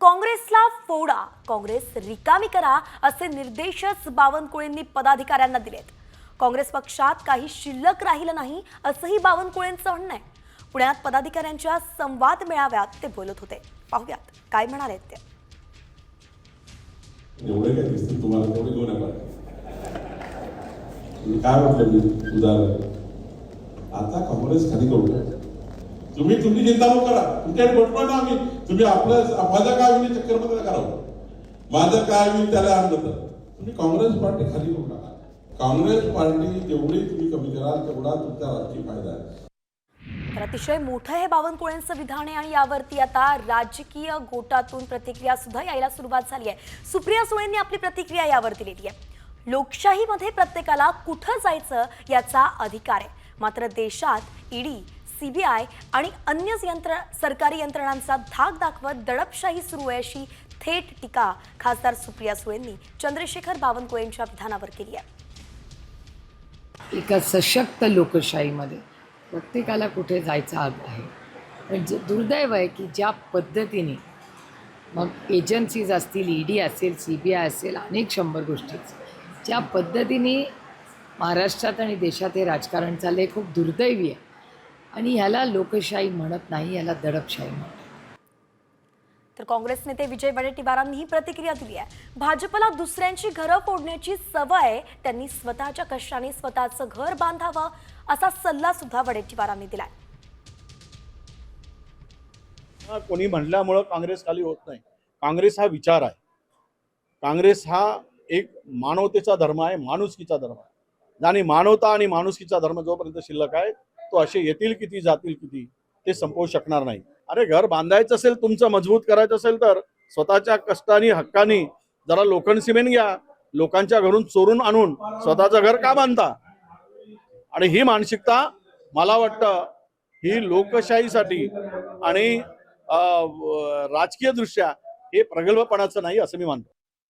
काँग्रेसला फोडा. काँग्रेस रिकामी करा असे निर्देशच बावनकुळेंनी पदाधिकाऱ्यांना दिलेत. काँग्रेस पक्षात काही शिल्लक राहिलं नाही असंही बावनकुळेंचं म्हणणं आहे. पुण्यात पदाधिकाऱ्यांच्या संवाद मेळाव्यात ते बोलत होते. पाहूयात काय म्हणाले ते? एवढे काय दिसतील तुम्हाला? तेवढे घेऊ नका काय म्हटलं मी? उदाहरण. आता काँग्रेस खाली करू. तुम्ही तुमची चिंता नको करा तुमच्याकडे बटवा ना आम्ही. तुम्ही आपलं माझं काय होईल चक्करमध्ये नका राहू. माझं काय होईल त्याला आणलं तर तुम्ही काँग्रेस पार्टी खाली करू नका. काँग्रेस पार्टी जेवढी तुम्ही कमी कराल तेवढा तुमचा राजकीय फायदा आहे. तर अतिशय मोठं हे बावनकुळेंचं विधान आहे आणि यावरती आता राजकीय गोटातून प्रतिक्रिया सुद्धा यायला सुरुवात झाली आहे. सुप्रिया सुळेंनी आपली प्रतिक्रिया यावर दिलेली आहे. लोकशाहीमध्ये प्रत्येकाला कुठं जायचं याचा अधिकार आहे. मात्र देशात ईडी सीबीआय आणि अन्य यंत्र सरकारी यंत्रणांचा धाक दाखवत दडपशाही सुरू आहे अशी थेट टीका खासदार सुप्रिया सुळेंनी चंद्रशेखर बावनकुळेंच्या विधानावर केली आहे. एका सशक्त लोकशाहीमध्ये प्रत्येकाला कुठे जायचा हक आहे. पण जे दुर्दैव आहे की ज्या पद्धतीने मग एजन्सीज असतील ई डी असेल सी बी आय असेल अनेक शंभर गोष्टीच ज्या पद्धतीने महाराष्ट्रात आणि देशात हे राजकारण चाललं आहे खूप दुर्दैवी आहे. आणि ह्याला लोकशाही म्हणत नाही ह्याला दडपशाही म्हणतात तर काँग्रेस नेते विजय वडेट्टीवारांनी ही प्रतिक्रिया दिली आहे. भाजपला दुसऱ्यांची घरं फोडण्याची सवय. त्यांनी स्वतःच्या कष्टाने स्वतःचं घर बांधावं असा सल्ला सुद्धा वडेट्टीवारांनी दिलाय. कोणी म्हणल्यामुळं काँग्रेस खाली होत नाही. काँग्रेस हा विचार आहे. काँग्रेस हा एक मानवतेचा धर्म आहे माणुसकीचा धर्म आहे. आणि मानवता आणि माणुसकीचा धर्म जोपर्यंत शिल्लक आहे तो असे येतील किती जातील किती ते संपवू शकणार नाही. अरे घर बांधायचं असेल तुमचं मजबूत करायचं असेल तर स्वतःच्या कष्टाने हक्कानी जरा लोखंड सिमेंट घ्या लोकांच्या घरून चोरून आणून स्वतःचं घर का बांधता? आणि ही मानसिकता मला वाटतं ही लोकशाहीसाठी आणि राजकीय दृष्ट्या हे प्रगल्भपणाचं नाही असं मी मानतो.